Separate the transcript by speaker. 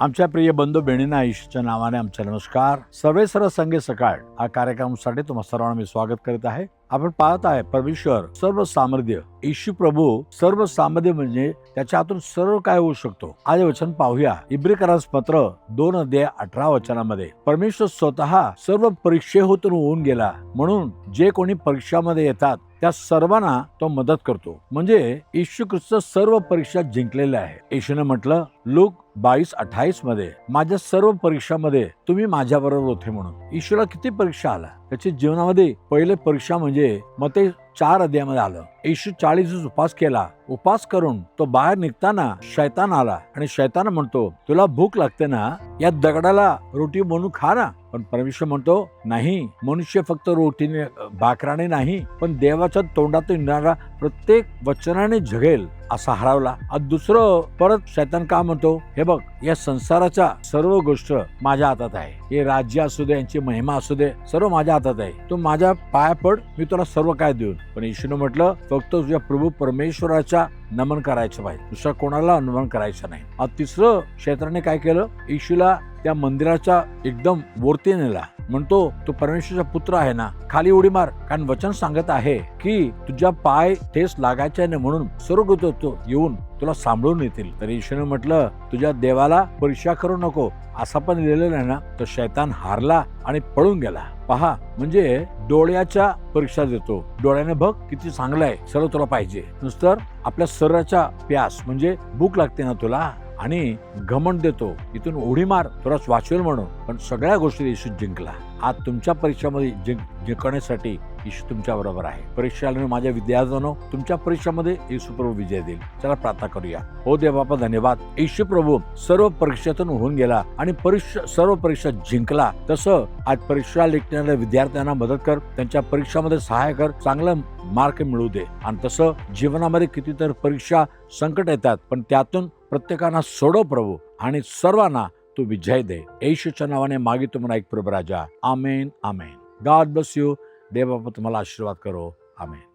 Speaker 1: आमच्या प्रिय बंधू बहिणींना आयुष्याच्या नावाने आमचा नमस्कार. सर्वे सर्व संगे सकाळ हा कार्यक्रमासाठी तुम्हा सर्वांना मी स्वागत करीत आहे. आपण पाहत आहे परमेश्वर सर्व सामर्थ्य येशू प्रभू सर्व सामर्थ्य म्हणजे त्याच्या हातून सर्व काय होऊ शकतो? आज वचन पाहूया. इब्रिकरास पत्र दोन अध्याय अठरा वचनामध्ये. परमेश्वर स्वतः सर्व परीक्षेतून होऊन गेला. म्हणून जे कोणी परीक्षामध्ये येतात त्या सर्वांना तो मदत करतो. म्हणजे येशू ख्रिस्त सर्व परीक्षा जिंकलेल्या आहे. येशूने म्हटलं लोक बावीस अठ्ठावीसमध्ये माझ्या सर्व परीक्षामध्ये तुम्ही माझ्या बरोबर होते म्हणून. येशूला किती परीक्षा आला त्याच्या जीवनामध्ये पहिले परीक्षा म्हणजे मग ते चार अध्यायामध्ये आलं. येशू चाळीस दिवस उपास केला. उपास करून तो बाहेर निघताना शैतान आला आणि शैतान म्हणतो तुला भूक लागते ना? या दगडाला रोटी बनवून खा ना. पण परमेश्वर म्हणतो नाही मनुष्य फक्त रोटीने भाकराने नाही पण देवाच्या तोंडातून येणारा प्रत्येक वचनाने झगेल असा हरवला. आणि दुसरं परत शैतान का म्हणतो हे बघ या संसाराच्या सर्व गोष्ट माझ्या हातात आहे. हे राज्य असू दे यांची महिमा असू दे सर्व माझ्या हातात आहे. तू माझ्या पाया पड मी तुला सर्व काय देऊन. पण येशूने म्हटलं फक्त तुझ्या प्रभू परमेश्वराच्या नमन करायचं पाहिजे दुसरा कोणाला नमन करायचं नाही. आता तिसरं क्षेत्राने काय केलं? येशूला त्या मंदिराच्या एकदम वरती नेला. म्हणतो तो परमेश्वरचा पुत्र आहे ना? खाली उडी मार. कारण वचन सांगत आहे की तुझ्या पाय ठेस लागायचे नाही म्हणून सर्व तो येऊन तुला सांभाळून येतील. तर येशूने म्हटलं तुझ्या देवाला परीक्षा करू नको. असा पण लिहिलेलं आहे ना तर शैतान हारला आणि पळून गेला. पहा म्हणजे डोळ्याच्या परीक्षा देतो. डोळ्याने बघ किती चांगलं आहे सर्व तुला पाहिजे. नुसतं आपल्या शरीराच्या प्यास म्हणजे भूक लागते ना तुला आणि घमंड देतो. इथून उडी मार तुला वाचवेल म्हणून. पण सगळ्या गोष्टी येशू जिंकला. आज तुमच्या परीक्षामध्ये जिंक जिंकण्यासाठी येशू तुमच्या बरोबर आहे. परीक्षा माझ्या विद्यार्थ्यांनो तुमच्या परीक्षामध्ये येशू प्रभू विजय देईल. चला प्रार्थना करूया. हो दे बाबा धन्यवाद. येशू प्रभू सर्व परीक्षेतून होऊन गेला आणि परीक्षा सर्व परीक्षा जिंकला. तसं आज परीक्षा लिखणाऱ्या विद्यार्थ्यांना मदत कर. त्यांच्या परीक्षामध्ये सहाय्य कर. चांगलं मार्क मिळू दे. आणि तसं जीवनामध्ये कितीतरी परीक्षा संकट येतात पण त्यातून प्रत्येकांना सोडव प्रभू. आणि सर्वांना तू विजय दे. येशूच्या नावाने मागितो म्हणा एक प्रभू राजा. Amen amen. God bless you देवा तुम्हाला आशीर्वाद करो. आमेन.